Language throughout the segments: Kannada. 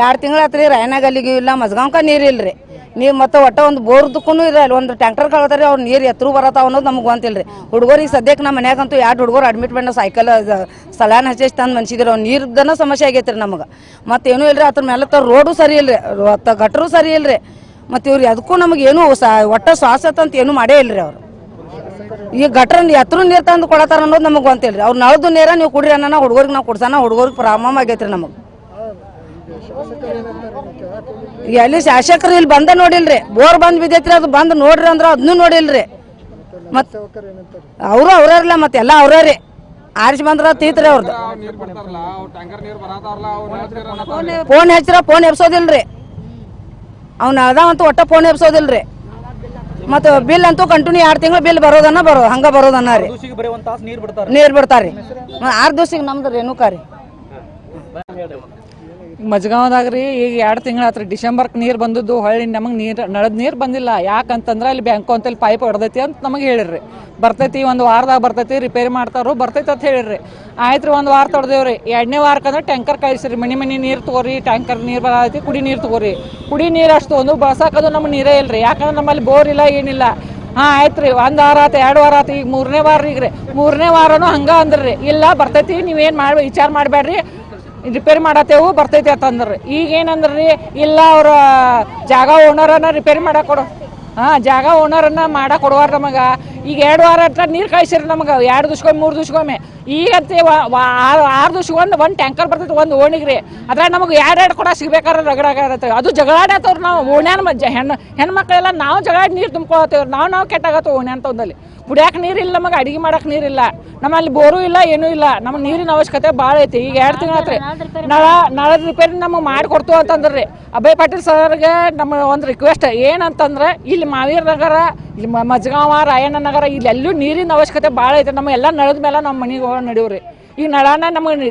ಎರಡು ತಿಂಗಳಾತ್ರಿ ರಾಯನಗಲ್ಲಿಗೂ ಇಲ್ಲ ಮಸ್ಗಾಂವ್ಕ ನೀರು ಇಲ್ರಿ. ನೀವು ಮತ್ತೆ ಒಟ್ಟ ಒಂದು ಬೋರ್ದಕ್ಕೂ ಇಲ್ಲ, ಅಲ್ಲಿ ಒಂದು ಟ್ಯಾಂಕರ್ ಕಳ್ತಾರೆ ಅವ್ರು ನೀರು ಎತ್ತರ ಬರತ್ತಾವ ಅನ್ನೋದು ನಮ್ಗೆ ನಮಗೆ ಗೊತ್ತಿಲ್ರಿ. ಹುಡುಗರಿಗೆ ಸದ್ಯಕ್ಕೆ ನಮ್ಮ ಮನ್ಯಾಗಂತೂ ಎರಡು ಹುಡುಗರು ಅಡ್ಮಿಟ್ ಮಾಡಿ ಸೈಕಲ್ ಸಲಾನ್ ಹಚ್ಚಿ ತಂದು ಮನ್ಸಿದ್ರು, ಅವ್ರು ನೀರ್ದನ ಸಮಸ್ಯೆ ಆಗೈತ್ರಿ ನಮಗೆ. ಮತ್ತೇನೂ ಇಲ್ರಿ, ಅದ್ರ ಮೇಲೆ ತ ರೋಡು ಸರಿ ಅತ್ತ ಗಟ್ರು ಸರಿ ಇಲ್ರಿ. ಮತ್ತು ಇವ್ರು ಅದಕ್ಕೂ ನಮಗೆ ಏನೂ ಒಟ್ಟ ಶ್ವಾಸ ಅಂತ ಏನೂ ಮಾಡೇ ಇಲ್ರಿ ಅವ್ರು. ಈ ಗಟ್ರ ಎತ್ತರ ನೀರು ತಂದು ಕೊಡತಾರ ಅನ್ನೋದು ನಮಗೆ ಗೊತ್ತಿಲ್ರಿ. ಅವ್ರು ನಳದು ನೀರ ನೀವು ಕುಡ್ರಿ ಅನ್ನೋ ಹುಡುಗರಿಗೆ ನಾವು ಕೊಡ್ಸೋಣ ಹುಡುಗರಿಗೆ ಪ್ರಾಬ್ಲಮ್ ರೀ ನಮಗೆ. ಎಲ್ಲಿ ಶಾಸಕರು ಇಲ್ಲಿ ಬಂದ ನೋಡಿಲ್ರಿ. ಬೋರ್ ಬಂದ್ ಬಿದ್ದೈತ್ರಿ ಅದು ಬಂದ್ ನೋಡ್ರಿ ಅಂದ್ರ ಅದನ್ನೂ ನೋಡಿಲ್ರಿ. ಮತ್ ಅವರು ಅವ್ರಲ್ಲ ಮತ್ತೆ ಎಲ್ಲ ಅವ್ರೇ ಆರಿಸಿ ಬಂದ್ರ ತೀತ್ರಿ ಅವ್ರದ್ದು ಫೋನ್ ಹಚ್ಚಿರ ಫೋನ್ ಎಬ್ಸೋದಿಲ್ರಿ. ಅವ್ನ ಅದಾವಂತೂ ಒಟ್ಟ ಫೋನ್ ಎಬ್ಸೋದಿಲ್ರಿ. ಮತ್ತ ಬಿಲ್ ಅಂತೂ ಕಂಟಿನ್ಯೂ ಎರಡು ತಿಂಗಳು ಬಿಲ್ ಬರೋದನ್ನ ಬರೋ ಹಂಗ ಬರೋದನ್ನ ರೀ. ನೀರು ಬಿಡ್ತಾರ್ರಿ. ಆರು ದಿವ್ಸಿಗೆ ನಮ್ದು ರೇಣುಕಾ ರೀ. ಮಜ್ಗಾವ್ದಾಗ ರೀ ಈಗ ಎರಡು ತಿಂಗಳಾತ್ರಿ ಡಿಸೆಂಬರ್ಗೆ ನೀರು ಬಂದದ್ದು ಹೊಳ್ಳಿ ನಮಗೆ ನೀರು, ನಳದ ನೀರು ಬಂದಿಲ್ಲ. ಯಾಕಂತಂದ್ರೆ ಅಲ್ಲಿ ಬ್ಯಾಂಕು ಅಂತಲ್ಲಿ ಪೈಪ್ ಹೊಡೆದೈತಿ ಅಂತ ನಮಗೆ ಹೇಳಿರಿ ಬರ್ತೈತಿ, ಒಂದು ವಾರದಾಗ ಬರ್ತೈತಿ ರಿಪೇರಿ ಮಾಡ್ತಾರೋ ಬರ್ತೈತಿ ಅಂತ ಹೇಳಿರಿ ಆಯ್ತು ರೀ ಒಂದು ವಾರ ತೊಡ್ದೇವ್ರಿ. ಎರಡನೇ ವಾರಕ್ಕಂದ್ರೆ ಟ್ಯಾಂಕರ್ ಕಳಿಸ್ರಿ ಮನೆ ಮನೆ ನೀರು ತಗೋರಿ ಟ್ಯಾಂಕರ್ ನೀರು ಬರತೈತಿ, ಕುಡಿ ನೀರು ತಗೋರಿ. ಕುಡಿ ನೀರು ಅಷ್ಟು ಒಂದು ಬಳಸಕ್ಕದು ನಮ್ಗೆ ನೀರೇ ಇಲ್ರಿ. ಯಾಕಂದ್ರೆ ನಮ್ಮಲ್ಲಿ ಬೋರ್ ಇಲ್ಲ, ಏನಿಲ್ಲ. ಹಾಂ ಆಯ್ತು ರೀ ಒಂದು ವಾರ ಆತು, ಎರಡು ವಾರ ಆತು. ಈಗ ಮೂರನೇ ವಾರ ಈಗ ರೀ ಮೂರನೇ ವಾರನೂ ಹಂಗೆ ಅಂದ್ರಿ. ಇಲ್ಲ, ಬರ್ತೈತಿ, ನೀವೇನು ಮಾಡಿ, ವಿಚಾರ ಮಾಡಬೇಡ್ರಿ. ರಿಪೇರಿ ಮಾಡತ್ತೇವು ಬರ್ತೈತಿ ಅಂತಂದ್ರೆ. ಈಗ ಈಗ ರೀ ಇಲ್ಲ ಅವ್ರ ಜಾಗ ಓನರನ್ನ ರಿಪೇರಿ ಮಾಡಕ್ಕೆ ಕೊಡು. ಹಾಂ, ಜಾಗ ಓನರನ್ನ ಮಾಡಕ್ಕೆ ಕೊಡುವಾರ ನಮಗೆ ಈಗ ಎರಡು ವಾರ ಹತ್ರ ನೀರು ಕಳಿಸಿರಿ ನಮಗೆ, ಎರಡು ದಿವ್ಸಕ್ಕೊಮ್ಮೆ, ಮೂರು ದಿವ್ಸಕ್ಕೊಮ್ಮೆ. ಈಗಂತೆ ಆರು ದಿವ್ಸ ಒಂದು ಟ್ಯಾಂಕರ್ ಬರ್ತೈತೆ, ಒಂದು ಓಣಿಗೆ ರೀ ಅದ್ರಾಗ ನಮಗೆ ಎರಡು ಎರಡು ಕೂಡ ಸಿಗ್ಬೇಕಾದ್ರೆ ರಗಡಾಗತ್ತೆ ಅದು ಜಗಳಾಡತ್ತವ್ರು ನಾವು, ಓಣ್ಯಾನ ಮಜ್ಜೆ ಹೆಣ್ಣು ಹೆಣ್ಮಕ್ಳೆಲ್ಲ ನಾವು ಜಗಳಾಡಿ ನೀರು ತುಂಬ್ಕೊಳತ್ತೇವ್ರು. ನಾವು ನಾವು ಕೆಟ್ಟಾಗತ್ತೆ ಓಣ್ಯಾನ ತೊಂದಲ್ಲಿ. ನೀರು ನೀರಿಲ್ಲ ನಮಗೆ, ಅಡಿಗೆ ಮಾಡೋಕೆ ನೀರಿಲ್ಲ ನಮ್ಮಲ್ಲಿ ಬೋರು ಇಲ್ಲ, ಏನೂ ಇಲ್ಲ. ನಮಗೆ ನೀರಿನ ಅವಶ್ಯಕತೆ ಭಾಳ ಐತಿ. ಈಗ ಎರಡು ತಿಂಗಳತ್ರಿ ನಳ, ನಳದ ರಿಪೇರಿ ನಮಗೆ ಮಾಡಿಕೊಡ್ತು ಅಂತಂದ್ರಿ. ಅಭಯ್ ಪಾಟೀಲ್ ಸರ್ಗೆ ನಮ್ಮ ಒಂದು ರಿಕ್ವೆಸ್ಟ್ ಏನಂತಂದ್ರೆ, ಇಲ್ಲಿ ಮಾವೀರ್ ನಗರ ಇಲ್ಲಿ ಮಜ್ಗಾವ, ರಾಯಣ್ಣ ನಗರ ಇಲ್ಲೆಲ್ಲೂ ನೀರಿನ ಅವಶ್ಯಕತೆ ಭಾಳ ಐತೆ. ನಮ್ಮ ಎಲ್ಲ ನಳದ ಮೇಲೆ ನಮ್ಮ ಮನೆಗೆ ಹೋಗಿ ನಡೀವ್ರಿ. ಈ ನಳನ ನಮಗೆ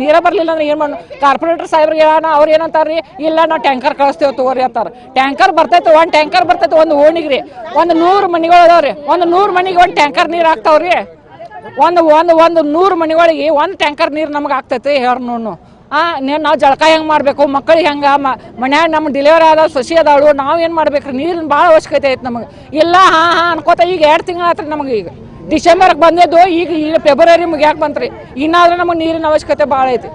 ನೀರ ಬರಲಿಲ್ಲ ಅಂದ್ರೆ ಏನು ಮಾಡು ಕಾರ್ಪೊರೇಟರ್ ಸಾಹೇಬ್ರಿಗೆ ಹೇಳೋಣ ಅವ್ರು ಏನಂತಾರ್ರಿ, ಇಲ್ಲ ನಾವು ಟ್ಯಾಂಕರ್ ಕಳಿಸ್ತೇವೆ ತಗೋರಿ ಅಂತಾರೆ. ಟ್ಯಾಂಕರ್ ಬರ್ತೈತೆ, ಒಂದು ಟ್ಯಾಂಕರ್ ಬರ್ತೈತೆ, ಒಂದು ಓಣಿಗೆ ರೀ ಒಂದು ನೂರು ಮನೆಗಳು ಅದಾವ್ರಿ. ಒಂದು ನೂರು ಮನೆಗೆ ಒಂದು ಟ್ಯಾಂಕರ್ ನೀರು ಹಾಕ್ತಾವ್ರಿ. ಒಂದು ಒಂದು ಒಂದು ನೂರು ಮನೆಗಳಿಗೆ ಒಂದು ಟ್ಯಾಂಕರ್ ನೀರು ನಮಗೆ ಆಗ್ತೈತೆ, ಹೇಳಿ ನೋಡು ಆ ನೀವು ನಾವು ಜಳಕ ಹೆಂಗೆ ಮಾಡಬೇಕು? ಮಕ್ಕಳಿಗೆ ಹೆಂಗೆ? ಮನ್ಯಾಗ ನಮ್ಮ ಡಿಲಿವರಿ ಆದ ಸೊಸಿ ಅದಾಳು, ನಾವು ಏನು ಮಾಡ್ಬೇಕು ನೀರಿನ ಭಾಳ ಅವಶ್ಯಕತೆ ಐತೆ ನಮಗೆ. ಇಲ್ಲ, ಹಾಂ ಹಾಂ ಅನ್ಕೋತ ಈಗ ಎರಡು ತಿಂಗಳು ಆತ್ರಿ ನಮಗೆ ಈಗ. ಡಿಸೆಂಬರ್ಗೆ ಬಂದಿದ್ದು, ಈಗ ಈಗ ಫೆಬ್ರವರಿ ಮುಗಿಯಾಕೆ ಬಂತ್ರಿ. ಇನ್ನಾದ್ರೂ ನಮಗೆ ನೀರಿನ ಅವಶ್ಯಕತೆ ಭಾಳ ಐತಿ.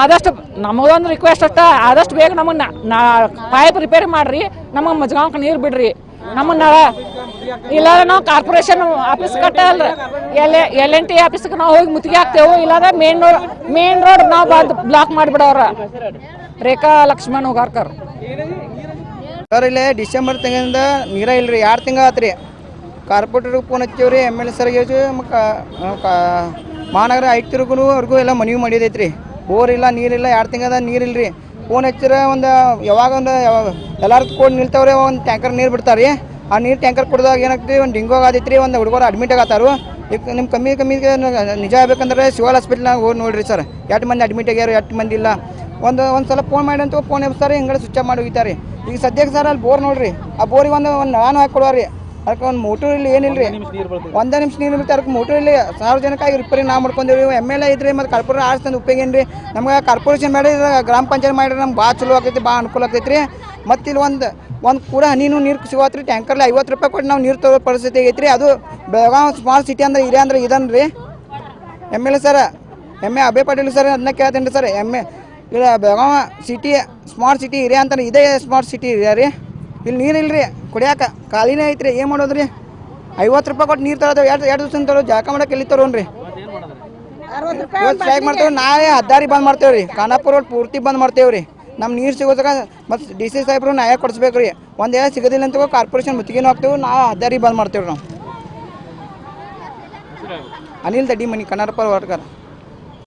ಆದಷ್ಟು ನಮಗೊಂದು ರಿಕ್ವೆಸ್ಟ್ ಅಷ್ಟ, ಆದಷ್ಟು ಬೇಗ ನಮಗೆ ಪೈಪ್ ರಿಪೇರಿ ಮಾಡ್ರಿ. ನಮಗೆ ಮಜ್ಗಾಂಕ್ ನೀರು ಬಿಡ್ರಿ. ನಮ್ಮ ನಳ ಇಲ್ಲಾಂದ್ರೆ ನಾವು ಕಾರ್ಪೊರೇಷನ್ ಆಫೀಸ್ ಕಟ್ಟಲ್ರಿ. ಎಲ್ ಎಲ್ ಎನ್ ಟಿ ಆಫೀಸ್ಗೆ ನಾವು ಹೋಗಿ ಮುತ್ತಿಗೆ ಹಾಕ್ತೇವೆ, ಇಲ್ಲಾಂದ್ರೆ ಮೇನ್ ರೋಡ್ ಮೇನ್ ರೋಡ್ ನಾವು ಬಂದು ಬ್ಲಾಕ್ ಮಾಡಿಬಿಡೋರ ರೇಖಾ ಲಕ್ಷ್ಮಣ್ ಹೋಗಾರ್ಕರ್ ಸರ್, ಇಲ್ಲಿ ಡಿಸೆಂಬರ್ ತಿಂಗಳಿಂದ ನೀರ ಇಲ್ರಿ, ಎರಡು ತಿಂಗಳು ಆತ್ರಿ. ಕಾರ್ಪೊರೇಟರ್ಗೆ ಫೋನ್ ಹಚ್ಚೇವ್ರಿ, ಎಂ ಎಲ್ ಎ ಸರ್ಗೆ ಮಹಾನಗರ ಆಯುಕ್ತರಿಗೂ ಅವ್ರಿಗೂ ಎಲ್ಲ ಮನವಿ ಮಾಡಿದೈತ್ರಿ. ಬೋರ್ ಇಲ್ಲ ನೀರಿಲ್ಲ ಎರಡು ತಿಂಗಳದ ನೀರಿಲ್ರಿ ಫೋನ್ ಹಚ್ಚಿರ ಒಂದು ಯಾವಾಗ ಒಂದು, ಯಾವಾಗ, ಎಲ್ಲಾರು ಕೊಡ್ ನಿಲ್ತಾವ್ರಿ, ಒಂದು ಟ್ಯಾಂಕರ್ ನೀರು ಬಿಡ್ತಾರೆ ರೀ ಆ ನೀರು ಟ್ಯಾಂಕರ್ ಕುಡ್ದಾಗ ಏನಾಗ್ತದೆ, ಒಂದು ಡಿಂಗೋ ರೀ ಒಂದು ಹುಡುಗರು ಅಡ್ಮಿಟ್ ಆಗತ್ತಾರು. ಈಗ ನಿಮ್ಮ ಕಮ್ಮಿ ಕಮ್ಮಿಗೆ ನಿಜ ಆಗ್ಬೇಕಂದ್ರೆ ಶಿವಲ್ ಹಾಸ್ಪಿಟ್ಲ್ನಾಗ ಹೋಗಿ ನೋಡ್ರಿ ಸರ್ ಎಷ್ಟು ಮಂದಿ ಅಡ್ಮಿಟ್ ಆಗ್ಯಾರ, ಎಷ್ಟು ಮಂದಿ ಇಲ್ಲ. ಒಂದು ಒಂದು ಸಲ ಫೋನ್ ಮಾಡಿ ಅಂತ ಫೋನ್ ಎಬ್ಸ್ತಾರೆ, ಹಿಂಗಡೆ ಸ್ವಿಚ್ ಆಫ್ ಮಾಡಿ ಹೋಗಿತಾರೆ ಈಗ ಸದ್ಯಕ್ಕೆ ಸರ್ ಅಲ್ಲಿ ಬೋರ್ ನೋಡ್ರಿ, ಆ ಬೋರಿಗೆ ಒಂದು ಒಂದು ನಾನು ಹಾಕಿ ಕೊಡೋರಿ ಅದಕ್ಕೆ ಒಂದು ಮೋಟರ್ ಇಲ್ಲಿ ಏನಿಲ್ಲ ರೀ ಒಂದೇ ನಿಮಿಷ ನೀರು ಇರುತ್ತೆ ಅದಕ್ಕೆ ಮೋಟರ್ ಇಲ್ಲಿ ಸಾರ್ವಜನಿಕವಾಗಿ ರಿಪೇರಿ ನಾವು ಮಾಡ್ಕೊಂಡೇವಿ ಎಂ ಎಲ್ ಎ ಇದ್ರಿ ಮತ್ತು ಕಾರ್ಪೊರೇಟ್ ಆಡಿಸ್ತಂದು ಉಪಯೋಗ ಏನು ರೀ ನಮ್ಗೆ ಕಾರ್ಪೊರೇಷನ್ ಮಾಡಿ ಗ್ರಾಮ ಪಂಚಾಯತ್ ಮಾಡಿದ್ರೆ ನಮ್ಗೆ ಭಾಳ ಚಲೋ ಆಗ್ತೈತಿ ಭಾಳ ಅನುಕೂಲ ಆಗ್ತೈತಿ ರೀ ಮತ್ತು ಇಲ್ಲಿ ಒಂದು ಒಂದು ಕೂಡ ಹನಿನೂ ನೀರು ಸಿಗೋತ್ರಿ. ಟ್ಯಾಂಕರ್ಲಿ ಐವತ್ತು ರೂಪಾಯಿ ಕೊಟ್ಟು ನಾವು ನೀರು ತಗೋ ಪರಿಸ್ಥಿತಿ ರೀ ಅದು ಬೆಳಗಾವಿ ಸ್ಮಾರ್ಟ್ ಸಿಟಿ ಅಂದ್ರೆ ಇದೆ ಅಂದ್ರೆ ಇದನ್ ರೀ M L A sir M A Abhay Patil sir ಅದನ್ನ ಕೇಳ್ತೇನೆ ರೀ ಸರ್ ಎಂ ಎ ಇಲ್ಲ Belagavi city smart city area ಅಂತ ಇದೇ ಸ್ಮಾರ್ಟ್ ಸಿಟಿ ಇರಿಯಾ ರೀ. ಇಲ್ಲಿ ನೀರು ಇಲ್ರಿ ಕುಡಿಯಾಕ. ಖಾಲಿನೇ ಐತ್ರಿ ಏನು ಮಾಡೋದ್ರಿ? ಐವತ್ತು ರೂಪಾಯಿ ಕೊಟ್ಟು ನೀರು ತರೋದು ಎರಡು ಎರಡು ದಿವಸ ತರೋ ಜಾಕ ಮಾಡಕ್ಕೆ ಎಲ್ಲಿ ತರೋನ್ರಿ? ಇವತ್ತು ಸ್ಟ್ರೈಕ್ ಮಾಡ್ತೇವೆ ನಾಳೆ ಹದ್ದಾರಿ ಬಂದ್ ಮಾಡ್ತೇವೆ ರೀ ಖಾನಾಪುರ ರೋಡ್ ಪೂರ್ತಿ ಬಂದ್ ಮಾಡ್ತೇವೆ ರೀ ನಮ್ಮ ನೀರು ಸಿಗೋದಾಗ ಮತ್ತು ಡಿ ಸಿ ಸಾಹೇಬ್ರು ನ್ಯಾಯ ಕೊಡಿಸ್ಬೇಕು ರೀ ಒಂದು ಸಿಗದಿಲ್ಲ ಸಿಗೋದಿಲ್ಲ ಅಂತ ಕಾರ್ಪೊರೇಷನ್ ಮುತ್ತಿಗೆನೂ ಹಾಕ್ತೇವೆ ನಾವು ಹದ್ದಾರಿ ಬಂದ್ ಮಾಡ್ತೇವೆ ನಾವು. ಅನಿಲ್ ದಡ್ಡಿ ಮನಿ ಕನ್ನಡಪುರ ವರ್ಕರ್